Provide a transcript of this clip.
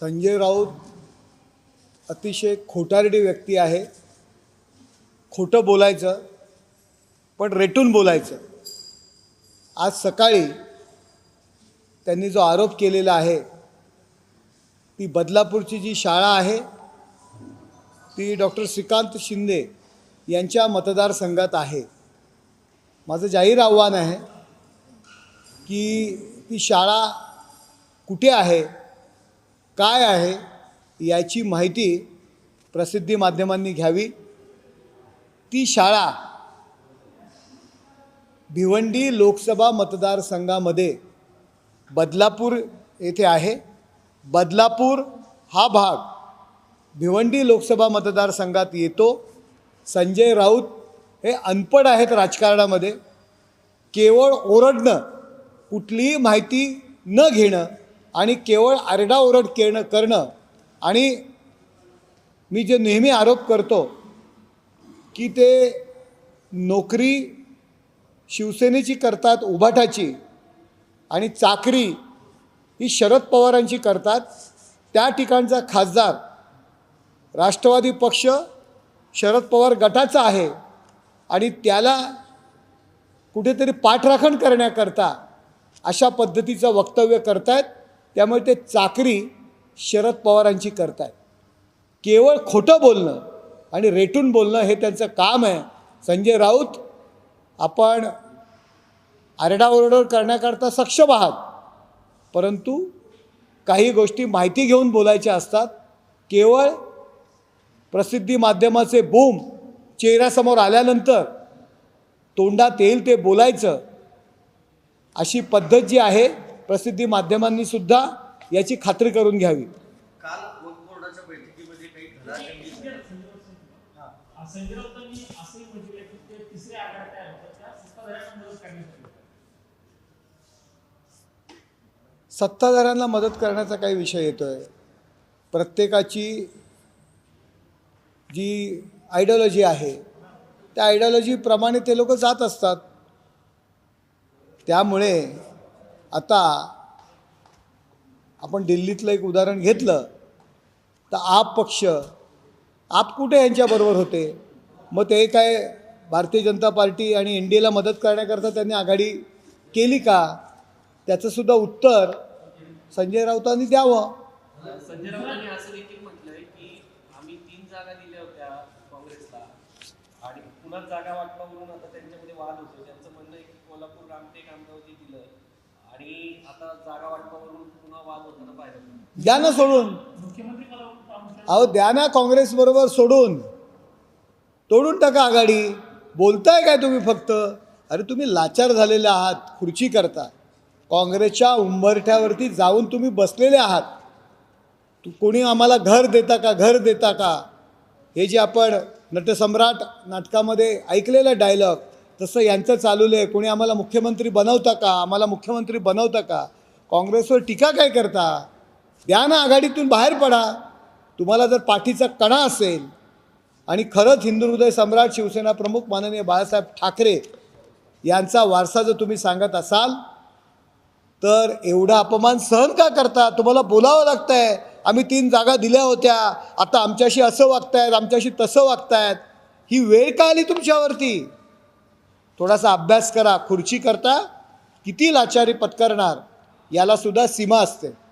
संजय राऊत अतिशय खोटारडी व्यक्ती आहे. खोटं बोलायचं पण रेटून बोलायचं. आज सकाळी त्यांनी जो आरोप केलेला आहे ती बदलापूरची जी शाळा आहे ती डॉक्टर श्रीकांत शिंदे यांच्या मतदारसंघात आहे. माझं जाहीर आव्हान आहे की ती शाळा कुठे आहे काय आहे याची माहिती प्रसिद्धी माध्यमांनी घ्यावी. ती शाळा भिवंडी लोकसभा मतदारसंघामध्ये बदलापूर येथे आहे. बदलापूर हा भाग भिवंडी लोकसभा मतदारसंघात येतो. संजय राऊत हे अनपड आहेत राजकारणामध्ये. केवळ ओरडणं कुठलीही माहिती न घेणं आणि केवळ आरडाओरड केणं करणं आणि मी जे नेहमी आरोप करतो की ते नोकरी शिवसेनेची करतात उभाटाची आणि चाकरी ही शरद पवारांची करतात त्या ठिकाणचा खासदार राष्ट्रवादी पक्ष शरद पवार गटाचा आहे आणि त्याला कुठेतरी पाठराखण करण्याकरता अशा पद्धतीचं वक्तव्य करतायत. त्यामुळे ते चाकरी शरद पवारांची करतायत. केवळ खोटं बोलणं आणि रेटून बोलणं हे त्यांचं काम आहे. संजय राऊत आपण आरडाओरडा करण्याकरता सक्षम आहात. परंतु काही गोष्टी माहिती घेऊन बोलायच्या असतात. केवळ प्रसिद्धी माध्यमाचे बूम चेहऱ्यासमोर आल्यानंतर तोंडात येईल ते बोलायचं अशी पद्धत जी आहे प्रसिद्धी माध्यमांनी सुद्धा याची खात्री करून घ्यावी. सत्ताधाऱ्यांना मदत करण्याचा काही विषय येतो आहे प्रत्येकाची जी आयडिओलॉजी आहे त्या आयडिओलॉजीप्रमाणे ते लोक जात असतात. त्यामुळे आता आपण दिल्लीतलं एक उदाहरण घेतलं तर आप पक्ष आप कुठे यांच्याबरोबर होते? मग ते काय भारतीय जनता पार्टी आणि एन डी एला मदत करण्याकरता त्यांनी आघाडी केली का? त्याचंसुद्धा उत्तर संजय राऊतांनी द्यावं. संजय राऊतांनी असं देखील म्हटलंय की आम्ही तीन जागा दिल्या होत्या काँग्रेसला आणि पुन्हा जागा वाटपावरून आता त्यांच्यामध्ये वाद होतो त्यांचं म्हणणं आहे की कोल्हापूर रामटेक अमरावती दिलं. आणि आता जागा वाटपावरून पुन्हा वाद होताना पाहिलं द्या ना सोडून. अहो द्या ना काँग्रेसबरोबर सोडून. तोडून टाका आघाडी. बोलताय काय तुम्ही फक्त? अरे तुम्ही लाचार झालेले आहात खुर्ची करता. काँग्रेसच्या उंबरठ्यावरती जाऊन तुम्ही बसलेले आहात. तू कोणी आम्हाला घर देता का घर देता का? हे जे आपण नटसम्राट नाटकामध्ये ऐकलेलं डायलॉग तसं यांचं चालूलं आहे कोणी आम्हाला मुख्यमंत्री बनवता का? आम्हाला मुख्यमंत्री बनवता का? काँग्रेसवर टीका काय करता? द्या ना आघाडीतून बाहेर पडा. तुम्हाला जर पाठीचा कणा असेल आणि खरंच हिंदू हृदय सम्राट शिवसेना प्रमुख माननीय बाळासाहेब ठाकरे यांचा वारसा जर तुम्ही सांगत असाल तर एवढा अपमान सहन का करता? तुम्हाला बोलावं लागतंय. आम्ही तीन जागा दिल्या होत्या. आता आमच्याशी असं वागतायत आमच्याशी तसं वागतायत. ही वेळ का आली तुमच्यावरती? थोडासा अभ्यास करा. खुर्ची करता किती लाचारी पत्करणार? याला सुद्धा सीमा असते.